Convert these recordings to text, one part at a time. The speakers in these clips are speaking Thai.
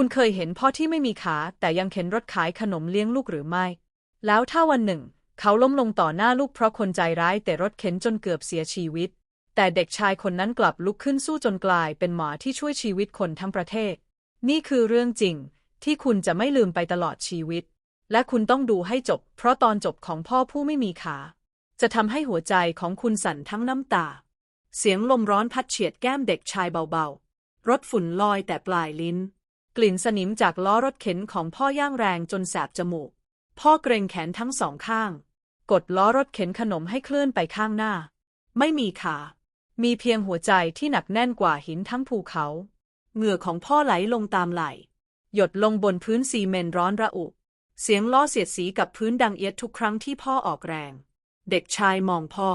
คุณเคยเห็นพ่อที่ไม่มีขาแต่ยังเข็นรถขายขนมเลี้ยงลูกหรือไม่ แล้วถ้าวันหนึ่ง เขาล้มลงต่อหน้าลูกเพราะคนใจร้ายแต่รถเข็นจนเกือบเสียชีวิต แต่เด็กชายคนนั้นกลับลุกขึ้นสู้จนกลายเป็นหมอที่ช่วยชีวิตคนทั้งประเทศ นี่คือเรื่องจริง ที่คุณจะไม่ลืมไปตลอดชีวิต และคุณต้องดูให้จบ เพราะตอนจบของพ่อผู้ไม่มีขา จะทำให้หัวใจของคุณสั่นทั้งน้ำตา เสียงลมร้อนพัดเฉียดแก้มเด็กชายเบาๆ รถฝุ่นลอยแต่ปลายลิ้น กลิ่นสนิมจากล้อรถเข็นของพ่อย่างแรงจนแสบจมูก พ่อเกรงแขนทั้งสองข้าง กดล้อรถเข็นขนมให้เคลื่อนไปข้างหน้า ไม่มีขา มีเพียงหัวใจที่หนักแน่นกว่าหินทั้งภูเขา เหงื่อของพ่อไหลลงตามไหล หยดลงบนพื้นซีเมนร้อนระอุ เสียงล้อเสียดสีกับพื้นดังเอียดทุกครั้งที่พ่อออกแรง เด็กชายมองพ่อ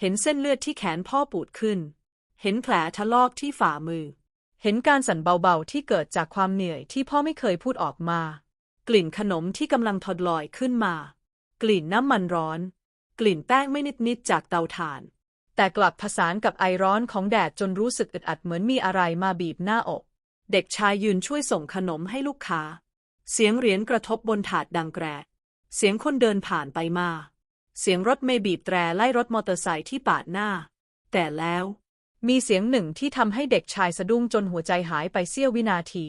เห็นเส้นเลือดที่แขนพ่อปูดขึ้น เห็นแผลทะลอกที่ฝ่ามือ เห็นการสั่นเบาๆที่เกิดจากความเหนื่อยที่พ่อไม่เคยพูดออกมา กลิ่นขนมที่กำลังทอดลอยขึ้นมา กลิ่นน้ำมันร้อน กลิ่นแป้งไม่นิดๆจากเตาถ่าน แต่กลับผสานกับไอร้อนของแดดจนรู้สึกอึดอัดเหมือนมีอะไรมาบีบหน้าอก เด็กชายยืนช่วยส่งขนมให้ลูกค้า เสียงเหรียญกระทบบนถาดดังแกรก เสียงคนเดินผ่านไปมา เสียงรถเมย์บีบแตรไล่รถมอเตอร์ไซค์ที่ปาดหน้า แต่แล้ว มีเสียงหนึ่งที่ทำให้เด็กชายสะดุ้งจนหัวใจหายไปเสี้ยววินาที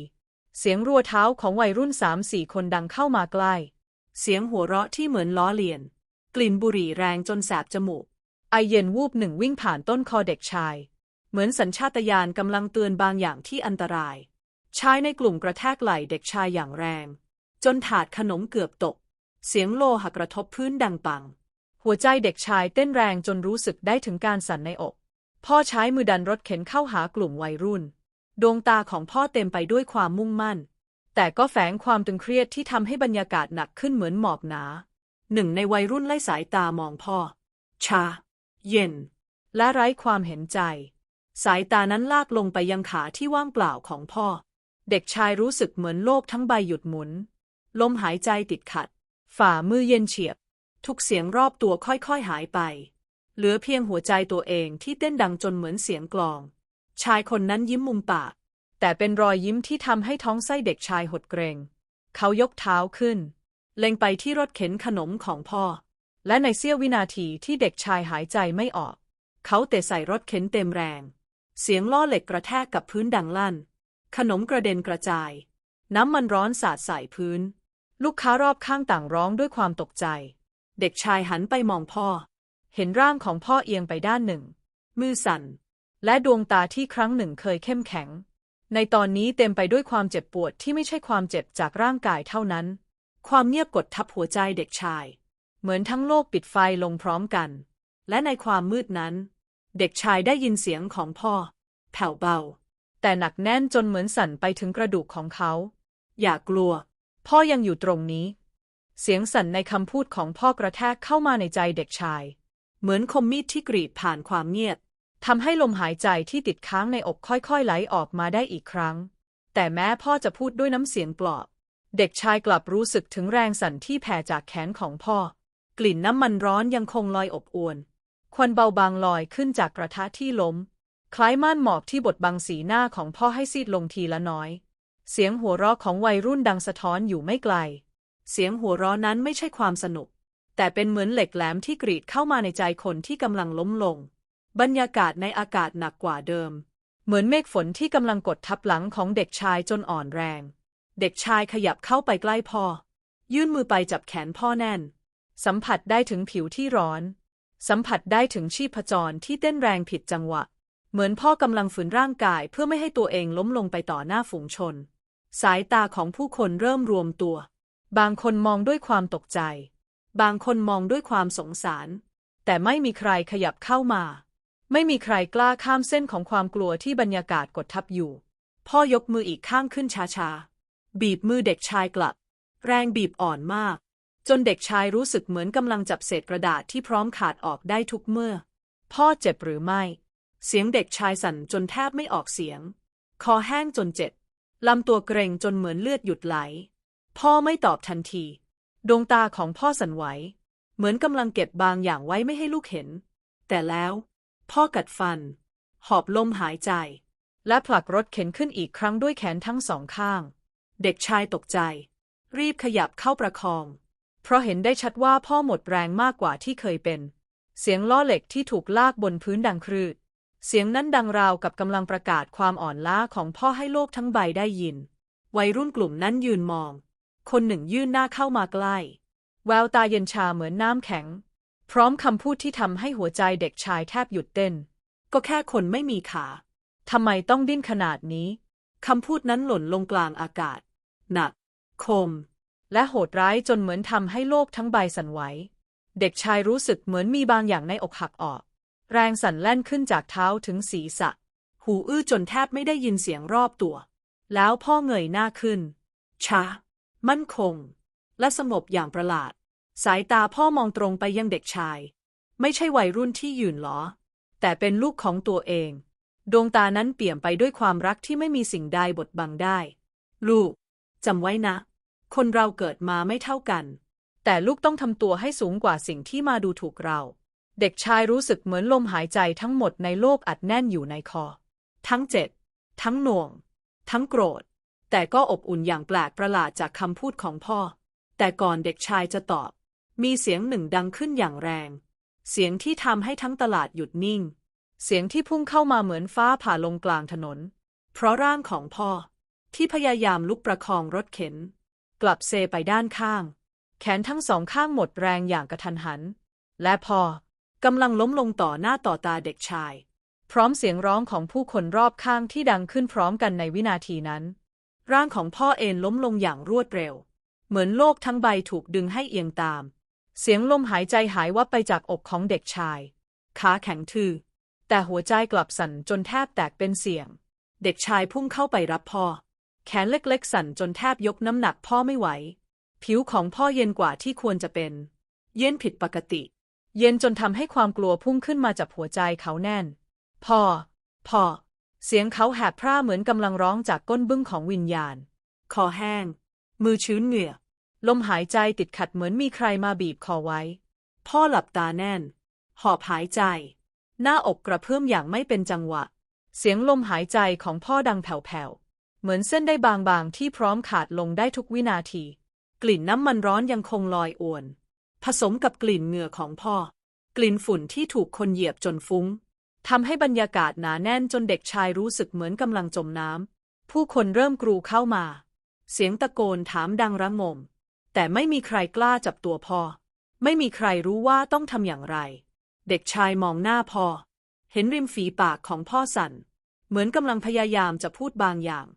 เสียงรัวเท้าของวัยรุ่นสามสี่คนดังเข้ามาใกล้ เสียงหัวเราะที่เหมือนล้อเลียน กลิ่นบุหรี่แรงจนแสบจมูก ไอเย็นวูบหนึ่งวิ่งผ่านต้นคอเด็กชาย เหมือนสัญชาตญาณกำลังเตือนบางอย่างที่อันตราย ชายในกลุ่มกระแทกไหล่เด็กชายอย่างแรง จนถาดขนมเกือบตก เสียงโลหะกระทบพื้นดังปัง หัวใจเด็กชายเต้นแรงจนรู้สึกได้ถึงการสั่นในอก พ่อใช้มือดันรถเข็นเข้าหากลุ่มวัยรุ่น ดวงตาของพ่อเต็มไปด้วยความมุ่งมั่น แต่ก็แฝงความตึงเครียดที่ทำให้บรรยากาศหนักขึ้นเหมือนหมอกหนา หนึ่งในวัยรุ่นไล่สายตามองพ่อ ชา เย็น และไร้ความเห็นใจ สายตานั้นลากลงไปยังขาที่ว่างเปล่าของพ่อ เด็กชายรู้สึกเหมือนโลกทั้งใบหยุดหมุน ลมหายใจติดขัด ฝ่ามือเย็นเฉียบ ทุกเสียงรอบตัวค่อยๆหายไป เหลือเพียงหัวใจตัวเองที่เต้นดังจนเหมือนเสียงกลอง ชายคนนั้นยิ้มมุมปาก แต่เป็นรอยยิ้มที่ทำให้ท้องไส้เด็กชายหดเกรง เขายกเท้าขึ้น เล็งไปที่รถเข็นขนมของพ่อ และในเสี้ยววินาทีที่เด็กชายหายใจไม่ออก เขาเตะใส่รถเข็นเต็มแรง เสียงล้อเหล็กกระแทกกับพื้นดังลั่น ขนมกระเด็นกระจาย น้ำมันร้อนสาดใส่พื้น ลูกค้ารอบข้างต่างร้องด้วยความตกใจ เด็กชายหันไปมองพ่อ เห็นร่างของพ่อเอียงไปด้านหนึ่ง มือสั่น และดวงตาที่ครั้งหนึ่งเคยเข้มแข็ง ในตอนนี้เต็มไปด้วยความเจ็บปวดที่ไม่ใช่ความเจ็บจากร่างกายเท่านั้น ความเงียบกดทับหัวใจเด็กชาย เหมือนทั้งโลกปิดไฟลงพร้อมกัน และในความมืดนั้น เด็กชายได้ยินเสียงของพ่อ แผ่วเบา แต่หนักแน่นจนเหมือนสั่นไปถึงกระดูกของเขา อย่ากลัว พ่อยังอยู่ตรงนี้ เสียงสั่นในคำพูดของพ่อกระแทกเข้ามาในใจเด็กชาย เหมือนคมมีดที่กรีดผ่านความเงียบทำให้ลมหายใจที่ติดค้างในอกค่อยๆ ไหลออกมาได้อีกครั้ง แต่แม้พ่อจะพูดด้วยน้ำเสียงปลอบ เด็กชายกลับรู้สึกถึงแรงสั่นที่แผ่จากแขนของพ่อ กลิ่นน้ำมันร้อนยังคงลอยอบอวน ควันเบาบางลอยขึ้นจากกระทะที่ล้ม คล้ายม่านหมอกที่บดบังสีหน้าของพ่อให้ซีดลงทีละน้อย เสียงหัวเราะของวัยรุ่นดังสะท้อนอยู่ไม่ไกล เสียงหัวเราะนั้นไม่ใช่ความสนุก แต่เป็นเหมือนเหล็กแหลมที่กรีดเข้ามาในใจคนที่กำลังล้มลง บรรยากาศในอากาศหนักกว่าเดิม เหมือนเมฆฝนที่กำลังกดทับหลังของเด็กชายจนอ่อนแรง เด็กชายขยับเข้าไปใกล้พ่อ ยื่นมือไปจับแขนพ่อแน่น สัมผัสได้ถึงผิวที่ร้อน สัมผัสได้ถึงชีพจรที่เต้นแรงผิดจังหวะ เหมือนพ่อกำลังฝืนร่างกายเพื่อไม่ให้ตัวเองล้มลงไปต่อหน้าฝูงชน สายตาของผู้คนเริ่มรวมตัว บางคนมองด้วยความตกใจ บางคนมองด้วยความสงสาร แต่ไม่มีใครขยับเข้ามา ไม่มีใครกล้าข้ามเส้นของความกลัวที่บรรยากาศกดทับอยู่ พ่อยกมืออีกข้างขึ้นช้าๆ บีบมือเด็กชายกลับ แรงบีบอ่อนมาก จนเด็กชายรู้สึกเหมือนกำลังจับเศษกระดาษที่พร้อมขาดออกได้ทุกเมื่อ พ่อเจ็บหรือไม่ เสียงเด็กชายสั่นจนแทบไม่ออกเสียง คอแห้งจนเจ็บลำตัวเกรงจนเหมือนเลือดหยุดไหล พ่อไม่ตอบทันที ดวงตาของพ่อสั่นไหว เหมือนกำลังเก็บบางอย่างไว้ไม่ให้ลูกเห็น แต่แล้ว พ่อกัดฟัน หอบลมหายใจ และผลักรถเข็นขึ้นอีกครั้งด้วยแขนทั้งสองข้าง เด็กชายตกใจ รีบขยับเข้าประคอง เพราะเห็นได้ชัดว่าพ่อหมดแรงมากกว่าที่เคยเป็น เสียงล้อเหล็กที่ถูกลากบนพื้นดังครืด เสียงนั้นดังราวกับกำลังประกาศความอ่อนล้าของพ่อให้โลกทั้งใบได้ยิน วัยรุ่นกลุ่มนั้นยืนมอง คนหนึ่งยื่นหน้าเข้ามาใกล้ แววตาเย็นชาเหมือนน้ำแข็ง พร้อมคำพูดที่ทำให้หัวใจเด็กชายแทบหยุดเต้น ก็แค่คนไม่มีขาทำไมต้องดิ้นขนาดนี้ คำพูดนั้นหล่นลงกลางอากาศ หนัก คม และโหดร้ายจนเหมือนทำให้โลกทั้งใบสั่นไหว เด็กชายรู้สึกเหมือนมีบางอย่างในอกหักออก แรงสั่นแล่นขึ้นจากเท้าถึงศีรษะ หูอื้อจนแทบไม่ได้ยินเสียงรอบตัว แล้วพ่อเงยหน้าขึ้น ช้า มั่นคง และสงบอย่างประหลาด สายตาพ่อมองตรงไปยังเด็กชาย ไม่ใช่วัยรุ่นที่ยืนล้อ แต่เป็นลูกของตัวเอง ดวงตานั้นเปี่ยมไปด้วยความรักที่ไม่มีสิ่งใดบดบังได้ ลูกจำไว้นะ คนเราเกิดมาไม่เท่ากัน แต่ลูกต้องทำตัวให้สูงกว่าสิ่งที่มาดูถูกเรา เด็กชายรู้สึกเหมือนลมหายใจทั้งหมดในโลกอัดแน่นอยู่ในคอ ทั้งเจ็บทั้งหน่วง ทั้งโกรธ แต่ก็อบอุ่นอย่างแปลกประหลาดจากคำพูดของพ่อ แต่ก่อนเด็กชายจะตอบ มีเสียงหนึ่งดังขึ้นอย่างแรง เสียงที่ทำให้ทั้งตลาดหยุดนิ่ง เสียงที่พุ่งเข้ามาเหมือนฟ้าผ่าลงกลางถนน เพราะร่างของพ่อ ที่พยายามลุกประคองรถเข็น กลับเซไปด้านข้าง แขนทั้งสองข้างหมดแรงอย่างกระทันหัน และพ่อกำลังล้มลงต่อหน้าต่อตาเด็กชาย พร้อมเสียงร้องของผู้คนรอบข้างที่ดังขึ้นพร้อมกันในวินาทีนั้น ร่างของพ่อเอ็นล้มลงอย่างรวดเร็ว เหมือนโลกทั้งใบถูกดึงให้เอียงตาม เสียงลมหายใจหายวับไปจากอกของเด็กชาย ขาแข็งทื่อ แต่หัวใจกลับสั่นจนแทบแตกเป็นเสียง เด็กชายพุ่งเข้าไปรับพ่อ แขนเล็กๆสั่นจนแทบยกน้ำหนักพ่อไม่ไหว ผิวของพ่อเย็นกว่าที่ควรจะเป็น เย็นผิดปกติ เย็นจนทำให้ความกลัวพุ่งขึ้นมาจับหัวใจเขาแน่น พ่อ พ่อ เสียงเขาแหบพร่าเหมือนกำลังร้องจากก้นบึ้งของวิญญาณ คอแห้ง มือชื้นเหงื่อ ลมหายใจติดขัดเหมือนมีใครมาบีบคอไว้ พ่อหลับตาแน่น หอบหายใจ หน้าอกกระเพื่อมอย่างไม่เป็นจังหวะ เสียงลมหายใจของพ่อดังแผ่วๆ เหมือนเส้นได้บางๆที่พร้อมขาดลงได้ทุกวินาที กลิ่นน้ำมันร้อนยังคงลอยอวน ผสมกับกลิ่นเหงื่อของพ่อ กลิ่นฝุ่นที่ถูกคนเหยียบจนฟุ้ง ทำให้บรรยากาศหนาแน่นจนเด็กชายรู้สึกเหมือนกำลังจมน้ำ ผู้คนเริ่มกรูเข้ามา เสียงตะโกนถามดังระงม แต่ไม่มีใครกล้าจับตัวพ่อ ไม่มีใครรู้ว่าต้องทำอย่างไร เด็กชายมองหน้าพ่อ เห็นริมฝีปากของพ่อสั่น เหมือนกำลังพยายามจะพูดบางอย่าง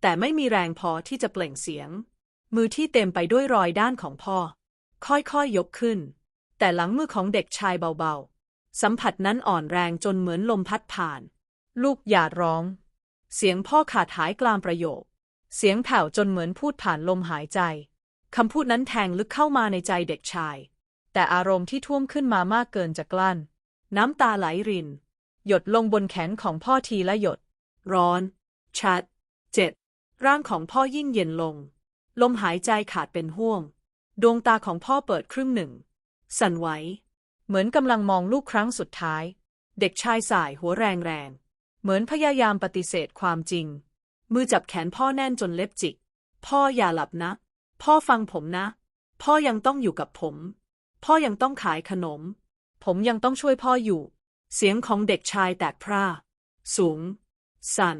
แต่ไม่มีแรงพอที่จะเปล่งเสียง มือที่เต็มไปด้วยรอยด้านของพ่อ ค่อยๆยยกขึ้น แต่หลังมือของเด็กชายเบาๆ สัมผัสนั้นอ่อนแรงจนเหมือนลมพัดผ่าน ลูกอย่าร้อง เสียงพ่อขาดหายกลางประโยค เสียงแผ่วจนเหมือนพูดผ่านลมหายใจ คำพูดนั้นแทงลึกเข้ามาในใจเด็กชาย แต่อารมณ์ที่ท่วมขึ้นมามากเกินจะกลั้น น้ำตาไหลริน หยดลงบนแขนของพ่อทีละหยด ร้อน ชัด เจ็ด ร่างของพ่อยิ่งเย็นลง ลมหายใจขาดเป็นห่วง ดวงตาของพ่อเปิดครึ่งหนึ่ง สั่นไหว เหมือนกำลังมองลูกครั้งสุดท้าย เด็กชายสายหัวแรงแรง เหมือนพยายามปฏิเสธความจริง มือจับแขนพ่อแน่นจนเล็บจิก พ่ออย่าหลับนะ พ่อฟังผมนะ พ่อยังต้องอยู่กับผม พ่อยังต้องขายขนม ผมยังต้องช่วยพ่ออยู่ เสียงของเด็กชายแตกพร่า สูง สั่น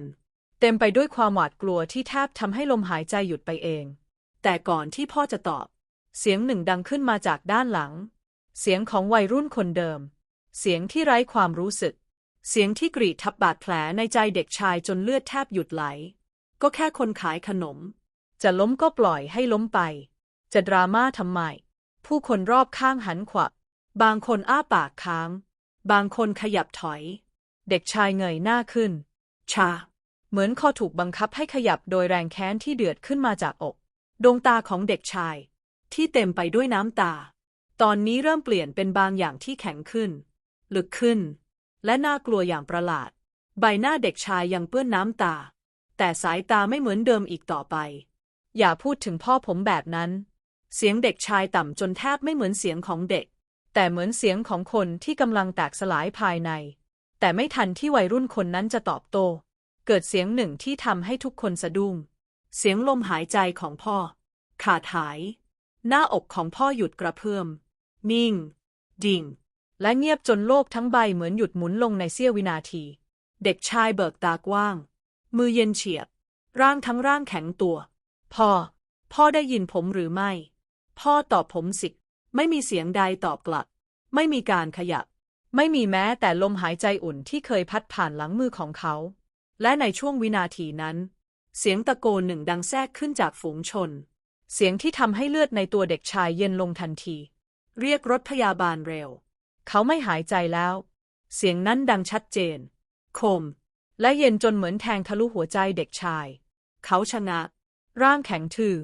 เต็มไปด้วยความหวาดกลัวที่แทบทำให้ลมหายใจหยุดไปเอง แต่ก่อนที่พ่อจะตอบ เสียงหนึ่งดังขึ้นมาจากด้านหลัง เสียงของวัยรุ่นคนเดิม เสียงที่ไร้ความรู้สึก เสียงที่กรีดทับบาดแผลในใจเด็กชายจนเลือดแทบหยุดไหล ก็แค่คนขายขนม จะล้มก็ปล่อยให้ล้มไป จะดราม่าทำไม ผู้คนรอบข้างหันขวับบางคนอ้าปากค้าง บางคนขยับถอย เด็กชายเงยหน้าขึ้น ชา เหมือนคอถูกบังคับให้ขยับโดยแรงแค้นที่เดือดขึ้นมาจากอก ดวงตาของเด็กชาย ที่เต็มไปด้วยน้ำตา ตอนนี้เริ่มเปลี่ยนเป็นบางอย่างที่แข็งขึ้น ลึกขึ้น และน่ากลัวอย่างประหลาด ใบหน้าเด็กชายยังเปื้อนน้ำตา แต่สายตาไม่เหมือนเดิมอีกต่อไป อย่าพูดถึงพ่อผมแบบนั้น เสียงเด็กชายต่ำจนแทบไม่เหมือนเสียงของเด็ก แต่เหมือนเสียงของคนที่กำลังแตกสลายภายใน แต่ไม่ทันที่วัยรุ่นคนนั้นจะตอบโต้เกิดเสียงหนึ่งที่ทำให้ทุกคนสะดุ้ง เสียงลมหายใจของพ่อ ขาดหาย หน้าอกของพ่อหยุดกระเพื่อม นิ่ง ดิ่ง และเงียบจนโลกทั้งใบเหมือนหยุดหมุนลงในเสี้ยววินาที เด็กชายเบิกตากว้าง มือเย็นเฉียบ ร่างทั้งร่างแข็งตัว พ่อ พ่อได้ยินผมหรือไม่ พ่อตอบผมสิ ไม่มีเสียงใดตอบกลับ ไม่มีการขยับ ไม่มีแม้แต่ลมหายใจอุ่นที่เคยพัดผ่านหลังมือของเขา และในช่วงวินาทีนั้น เสียงตะโกนหนึ่งดังแทรกขึ้นจากฝูงชน เสียงที่ทำให้เลือดในตัวเด็กชายเย็นลงทันที เรียกรถพยาบาลเร็ว เขาไม่หายใจแล้ว เสียงนั้นดังชัดเจน คม และเย็นจนเหมือนแทงทะลุหัวใจเด็กชาย เขาชะงักร่างแข็งทื่อ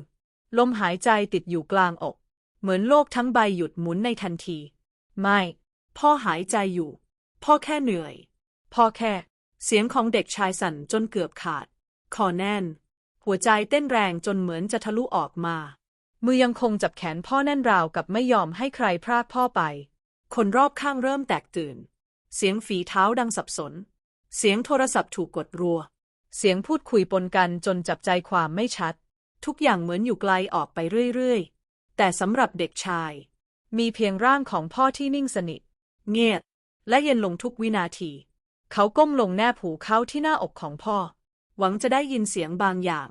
ลมหายใจติดอยู่กลางอก เหมือนโลกทั้งใบหยุดหมุนในทันที ไม่ พ่อหายใจอยู่ พ่อแค่เหนื่อย พ่อแค่ เสียงของเด็กชายสั่นจนเกือบขาด คอแน่น หัวใจเต้นแรงจนเหมือนจะทะลุออกมา มือยังคงจับแขนพ่อแน่นราวกับไม่ยอมให้ใครพรากพ่อไป คนรอบข้างเริ่มแตกตื่น เสียงฝีเท้าดังสับสน เสียงโทรศัพท์ถูกกดรัว เสียงพูดคุยปนกันจนจับใจความไม่ชัด ทุกอย่างเหมือนอยู่ไกลออกไปเรื่อยๆ แต่สำหรับเด็กชาย มีเพียงร่างของพ่อที่นิ่งสนิท เงียบและเย็นลงทุกวินาที เขาก้มลงแนบหูเขาที่หน้าอกของพ่อ หวังจะได้ยินเสียงบางอย่าง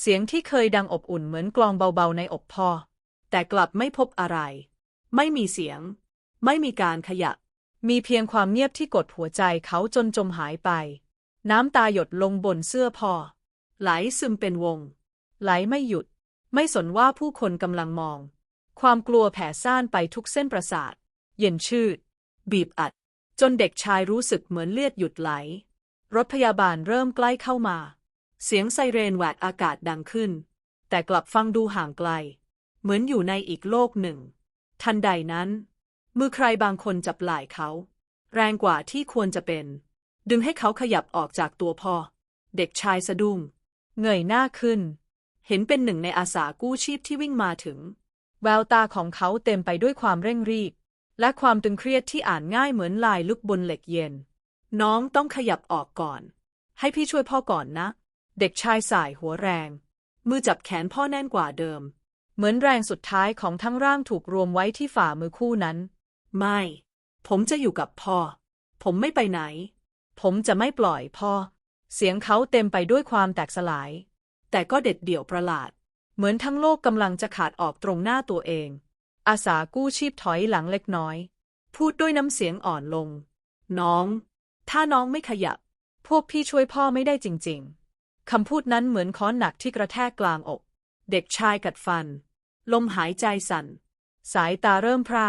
เสียงที่เคยดังอบอุ่นเหมือนกลองเบาๆในอกพ่อแต่กลับไม่พบอะไร ไม่มีเสียง ไม่มีการขยับ มีเพียงความเงียบที่กดหัวใจเขาจนจมหายไป น้ำตาหยดลงบนเสื้อพ่อไหลซึมเป็นวง ไหลไม่หยุด ไม่สนว่าผู้คนกำลังมอง ความกลัวแผ่ซ่านไปทุกเส้นประสาท เย็นชืด บีบอัด จนเด็กชายรู้สึกเหมือนเลือดหยุดไหล รถพยาบาลเริ่มใกล้เข้ามา เสียงไซเรนแหวกอากาศดังขึ้น แต่กลับฟังดูห่างไกล เหมือนอยู่ในอีกโลกหนึ่ง ทันใดนั้น มือใครบางคนจับไหล่เขา แรงกว่าที่ควรจะเป็น ดึงให้เขาขยับออกจากตัวพ่อ เด็กชายสะดุ้งเงยหน้าขึ้น เห็นเป็นหนึ่งในอาสากู้ชีพที่วิ่งมาถึง แววตาของเขาเต็มไปด้วยความเร่งรีบ และความตึงเครียดที่อ่านง่ายเหมือนลายลึกบนเหล็กเย็น น้องต้องขยับออกก่อน ให้พี่ช่วยพ่อก่อนนะ เด็กชายสายหัวแรง มือจับแขนพ่อแน่นกว่าเดิม เหมือนแรงสุดท้ายของทั้งร่างถูกรวมไว้ที่ฝ่ามือคู่นั้น ไม่ ผมจะอยู่กับพ่อ ผมไม่ไปไหน ผมจะไม่ปล่อยพ่อ เสียงเขาเต็มไปด้วยความแตกสลาย แต่ก็เด็ดเดี่ยวประหลาด เหมือนทั้งโลกกำลังจะขาดออกตรงหน้าตัวเอง อาสากู้ชีพถอยหลังเล็กน้อย พูดด้วยน้ำเสียงอ่อนลง น้อง ถ้าน้องไม่ขยับ พวกพี่ช่วยพ่อไม่ได้จริง ๆ คำพูดนั้นเหมือนค้อนหนักที่กระแทกกลางอก เด็กชายกัดฟัน ลมหายใจสั่น สายตาเริ่มพร่า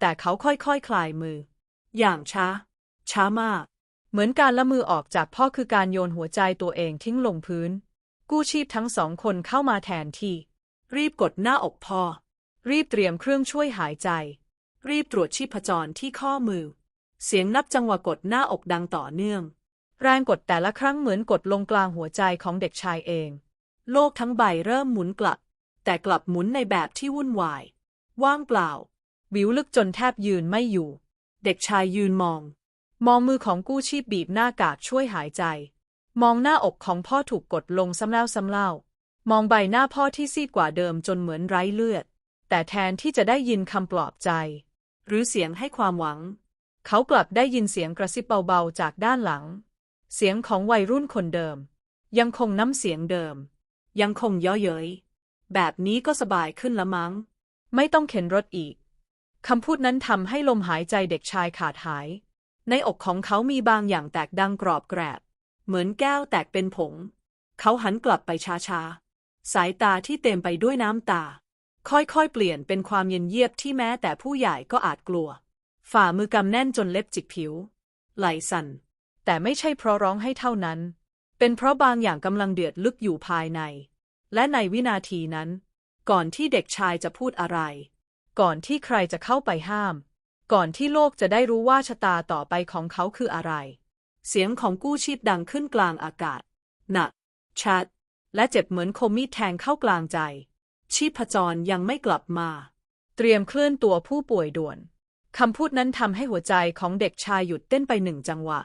แต่เขาค่อยๆคคลายมือ อย่างช้า ช้ามาก เหมือนการละมือออกจากพ่อคือการโยนหัวใจตัวเองทิ้งลงพื้น กู้ชีพทั้งสองคนเข้ามาแทนที่ รีบกดหน้าอกพ่อ รีบเตรียมเครื่องช่วยหายใจ รีบตรวจชีพจรที่ข้อมือ เสียงนับจังหวะกดหน้าอกดังต่อเนื่อง แรงกดแต่ละครั้งเหมือนกดลงกลางหัวใจของเด็กชายเอง โลกทั้งใบเริ่มหมุนกลับ แต่กลับหมุนในแบบที่วุ่นวาย ว่างเปล่า วิวลึกจนแทบยืนไม่อยู่ เด็กชายยืนมอง มองมือของกู้ชีพบีบหน้ากากช่วยหายใจ มองหน้าอกของพ่อถูกกดลงซ้ำแล้วซ้ำเล่ามองใบหน้าพ่อที่ซีดกว่าเดิมจนเหมือนไร้เลือด แต่แทนที่จะได้ยินคำปลอบใจ หรือเสียงให้ความหวัง เขากลับได้ยินเสียงกระซิบเบาๆจากด้านหลัง เสียงของวัยรุ่นคนเดิม ยังคงน้ำเสียงเดิม ยังคงย่อเย้ยแบบนี้ก็สบายขึ้นละมั้ง ไม่ต้องเข็นรถอีกคำพูดนั้นทำให้ลมหายใจเด็กชายขาดหาย ในอกของเขามีบางอย่างแตกดังกรอบแกรบ เหมือนแก้วแตกเป็นผง เขาหันกลับไปช้าๆ สายตาที่เต็มไปด้วยน้ำตา ค่อยๆ เปลี่ยนเป็นความเย็นเยียบที่แม้แต่ผู้ใหญ่ก็อาจกลัว ฝ่ามือกำแน่นจนเล็บจิกผิว ไหลสั่น แต่ไม่ใช่เพราะร้องให้เท่านั้น เป็นเพราะบางอย่างกำลังเดือดลึกอยู่ภายใน และในวินาทีนั้น ก่อนที่เด็กชายจะพูดอะไร ก่อนที่ใครจะเข้าไปห้าม ก่อนที่โลกจะได้รู้ว่าชะตาต่อไปของเขาคืออะไร เสียงของกู้ชีพดังขึ้นกลางอากาศ หนัก ชัด และเจ็บเหมือนคมมีดแทงเข้ากลางใจ ชีพจรยังไม่กลับมา เตรียมเคลื่อนตัวผู้ป่วยด่วนคำพูดนั้นทำให้หัวใจของเด็กชายหยุดเต้นไปหนึ่งจังหวะ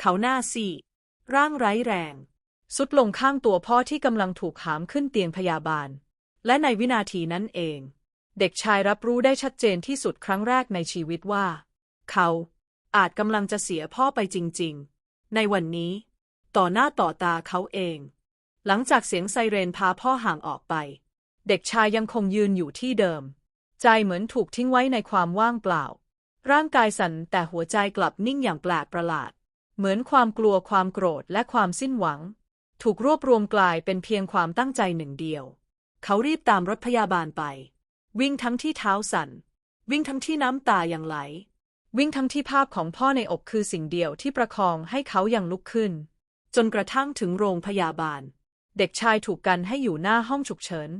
เขาหน้าซีร่างไร้แรง สุดลงข้างตัวพ่อที่กำลังถูกหามขึ้นเตียงพยาบาล และในวินาทีนั้นเอง เด็กชายรับรู้ได้ชัดเจนที่สุดครั้งแรกในชีวิตว่า เขาอาจกำลังจะเสียพ่อไปจริง ๆ ในวันนี้ ต่อหน้าต่อตาเขาเอง หลังจากเสียงไซเรนพาพ่อห่างออกไป เด็กชายยังคงยืนอยู่ที่เดิม ใจเหมือนถูกทิ้งไว้ในความว่างเปล่า ร่างกายสั่นแต่หัวใจกลับนิ่งอย่างแปลกประหลาด เหมือนความกลัวความโกรธและความสิ้นหวัง ถูกรวบรวมกลายเป็นเพียงความตั้งใจหนึ่งเดียว เขารีบตามรถพยาบาลไป วิ่งทั้งที่เท้าสั่น วิ่งทั้งที่น้ำตายังไหล วิ่งทั้งที่ภาพของพ่อในอกคือสิ่งเดียวที่ประคองให้เขายังลุกขึ้น จนกระทั่งถึงโรงพยาบาล เด็กชายถูกกันให้อยู่หน้าห้องฉุกเฉิน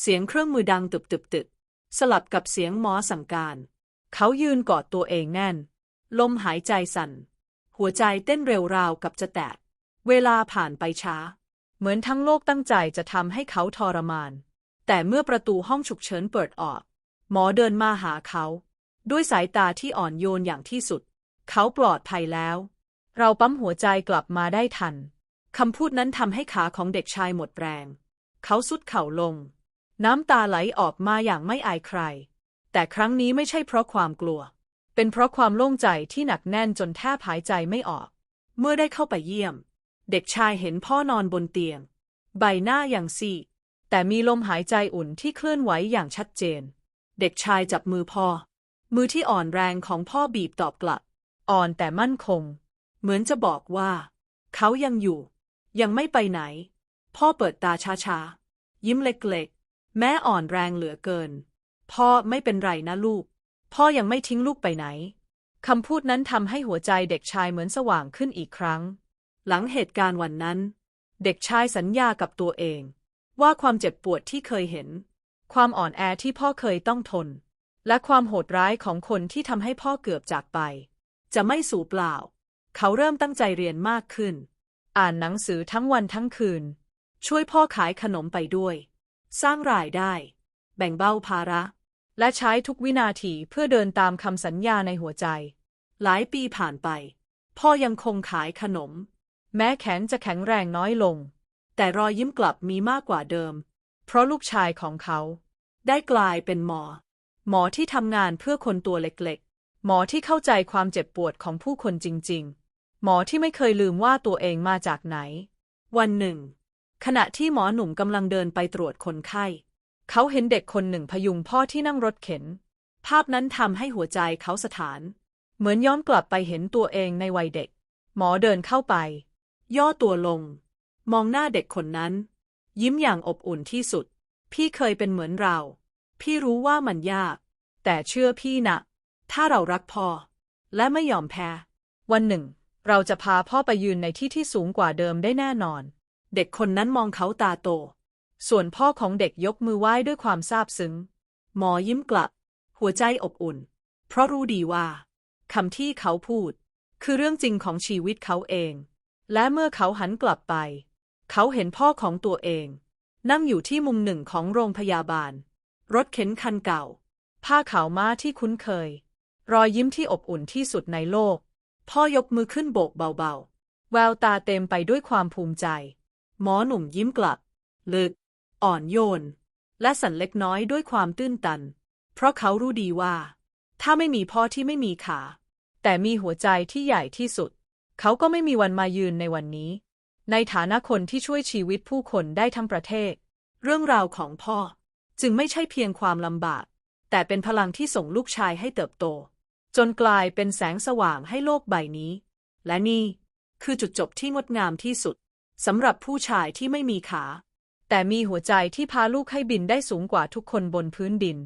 เสียงเครื่องมือดังตึบตึบตึบสลับกับเสียงหมอสั่งการ เขายืนกอดตัวเองแน่น ลมหายใจสั่น หัวใจเต้นเร็วราวกับจะแตก เวลาผ่านไปช้า เหมือนทั้งโลกตั้งใจจะทำให้เขาทรมาน แต่เมื่อประตูห้องฉุกเฉินเปิดออก หมอเดินมาหาเขา ด้วยสายตาที่อ่อนโยนอย่างที่สุด เขาปลอดภัยแล้ว เราปั๊มหัวใจกลับมาได้ทันคำพูดนั้นทำให้ขาของเด็กชายหมดแรง เขาสุดเข่าลง น้ำตาไหลออกมาอย่างไม่อายใคร แต่ครั้งนี้ไม่ใช่เพราะความกลัว เป็นเพราะความโล่งใจที่หนักแน่นจนแทบหายใจไม่ออก เมื่อได้เข้าไปเยี่ยม เด็กชายเห็นพ่อนอนบนเตียง ใบหน้าอย่างซีดแต่มีลมหายใจอุ่นที่เคลื่อนไหวอย่างชัดเจน เด็กชายจับมือพ่อ มือที่อ่อนแรงของพ่อบีบตอบกลับ อ่อนแต่มั่นคง เหมือนจะบอกว่า เขายังอยู่ ยังไม่ไปไหน พ่อเปิดตาช้าๆ ยิ้มเล็กๆ แม้อ่อนแรงเหลือเกิน พ่อไม่เป็นไรนะลูก พ่อยังไม่ทิ้งลูกไปไหน คำพูดนั้นทำให้หัวใจเด็กชายเหมือนสว่างขึ้นอีกครั้ง หลังเหตุการณ์วันนั้น เด็กชายสัญญากับตัวเอง ว่าความเจ็บปวดที่เคยเห็น ความอ่อนแอที่พ่อเคยต้องทน และความโหดร้ายของคนที่ทำให้พ่อเกือบจากไป จะไม่สูญเปล่า เขาเริ่มตั้งใจเรียนมากขึ้น อ่านหนังสือทั้งวันทั้งคืน ช่วยพ่อขายขนมไปด้วย สร้างรายได้ แบ่งเบาภาระ และใช้ทุกวินาทีเพื่อเดินตามคำสัญญาในหัวใจ หลายปีผ่านไป พ่อยังคงขายขนม แม้แขนจะแข็งแรงน้อยลง แต่รอยยิ้มกลับมีมากกว่าเดิม เพราะลูกชายของเขา ได้กลายเป็นหมอ หมอที่ทำงานเพื่อคนตัวเล็กๆ หมอที่เข้าใจความเจ็บปวดของผู้คนจริง ๆ หมอที่ไม่เคยลืมว่าตัวเองมาจากไหน วันหนึ่ง ขณะที่หมอหนุ่มกำลังเดินไปตรวจคนไข้ เขาเห็นเด็กคนหนึ่งพยุงพ่อที่นั่งรถเข็น ภาพนั้นทำให้หัวใจเขาสถาน เหมือนย้อนกลับไปเห็นตัวเองในวัยเด็ก หมอเดินเข้าไป ย่อตัวลง มองหน้าเด็กคนนั้น ยิ้มอย่างอบอุ่นที่สุด พี่เคยเป็นเหมือนเรา พี่รู้ว่ามันยาก แต่เชื่อพี่นะ ถ้าเรารักพ่อ และไม่ยอมแพ้ วันหนึ่ง เราจะพาพ่อไปยืนในที่ที่สูงกว่าเดิมได้แน่นอน เด็กคนนั้นมองเขาตาโต ส่วนพ่อของเด็กยกมือไหว้ด้วยความซาบซึ้ง หมอยิ้มกลับ หัวใจอบอุ่น เพราะรู้ดีว่าคำที่เขาพูด คือเรื่องจริงของชีวิตเขาเอง และเมื่อเขาหันกลับไป เขาเห็นพ่อของตัวเอง นั่งอยู่ที่มุมหนึ่งของโรงพยาบาล รถเข็นคันเก่า ผ้าขาวม้าที่คุ้นเคย รอยยิ้มที่อบอุ่นที่สุดในโลก พ่อยกมือขึ้นโบกเบาๆ แววตาเต็มไปด้วยความภูมิใจ หมอหนุ่มยิ้มกลับ ลึก อ่อนโยน และสั่นเล็กน้อยด้วยความตื้นตัน เพราะเขารู้ดีว่า ถ้าไม่มีพ่อที่ไม่มีขา แต่มีหัวใจที่ใหญ่ที่สุด เขาก็ไม่มีวันมายืนในวันนี้ ในฐานะคนที่ช่วยชีวิตผู้คนได้ทั้งประเทศ เรื่องราวของพ่อจึงไม่ใช่เพียงความลำบาก แต่เป็นพลังที่ส่งลูกชายให้เติบโต จนกลายเป็นแสงสว่างให้โลกใบนี้ และนี่คือจุดจบที่งดงามที่สุดสำหรับผู้ชายที่ไม่มีขา แต่มีหัวใจที่พาลูกให้บินได้สูงกว่าทุกคนบนพื้นดิน